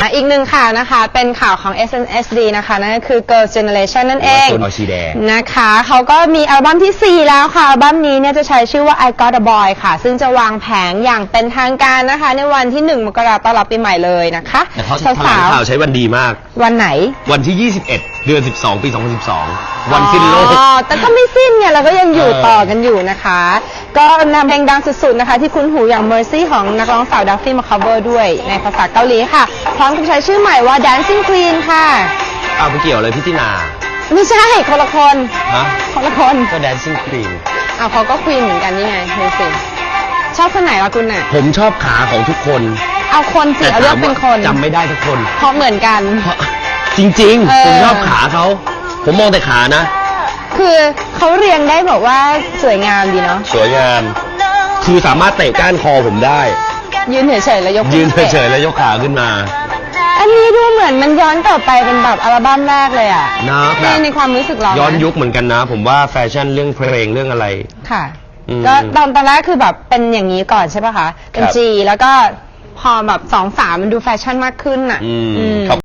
อะอีกหนึ่งข่าวนะคะ เป็นข่าวของ SNSD นะคะนั่นก็คือ Girls' Generation นั่นเองโซนอชีแดงนะคะ เขาก็มีอัลบั้มที่ 4 แล้วค่ะ อัลบั้มนี้เนี่ยจะใช้ชื่อว่า I Got a Boy ค่ะ ซึ่งจะวางแผงอย่างเป็นทางการนะคะ ในวันที่ 1 มกราคมต้อนรับปีใหม่เลยนะคะแต่เขาแถลงสาวข่าวใช้วันดีมากๆวันไหน วันที่ 21 เดือน 12 ปี 2012 วันสิ้นโลก อ๋อแต่ก็ไม่สิ้นเนี่ยเราก็ยังอยู่เออต่อกันอยู่นะคะ ก็นำเพลงดังสุดๆนะคะ ที่คุ้นหูอย่าง Mercy ของนักร้องสาวดัฟฟี่มา cover ด้วยในภาษาเกาหลีค่ะ พร้อมกับใช้ชื่อใหม่ว่า Dancing Queen ค่ะ เอาไปเกี่ยวเลยพี่ตินาไม่ใช่คนละคนฮะคนละคนก็ Dancing Queen อ้าวเขาก็ควีนเหมือนกันนี่ไงดูสิชอบคนไหนวะคุณน่ะ ผมชอบขาของทุกคนเอาคนสิเอาเลือกเป็นคนจำไม่ได้ทุกคน เพราะเหมือนกัน เพราะ จริงเออ ๆ ผมชอบขาเขา ผมมองแต่ขานะ คือเขาเรียงได้บอกว่าสวยงามดีเนาะสวยงาม คือสามารถเตะก้านคอผมได้ ยืนเฉยๆแล้วยกยืนขึ้เฉยๆแล้วยกขาขึ้นมาอันนี้ดูเหมือนมันย้อนกลับไปเป็นแบบอัลบั้มแรกเลยอะนะแบในบในความรู้สึกเราย้อนนะยุคเหมือนกันนะ ผมว่าแฟชั่นเรื่องเพลงเรื่องอะไร ค่ะ อืมก็ตอนตอนแรกคือแบบเป็นอย่างนี้ก่อนใช่ป่ะคะ เป็นครับ จี แล้วก็พอแบบสองสามมันดูแฟชั่นมากขึ้นอะอืมอืมครับ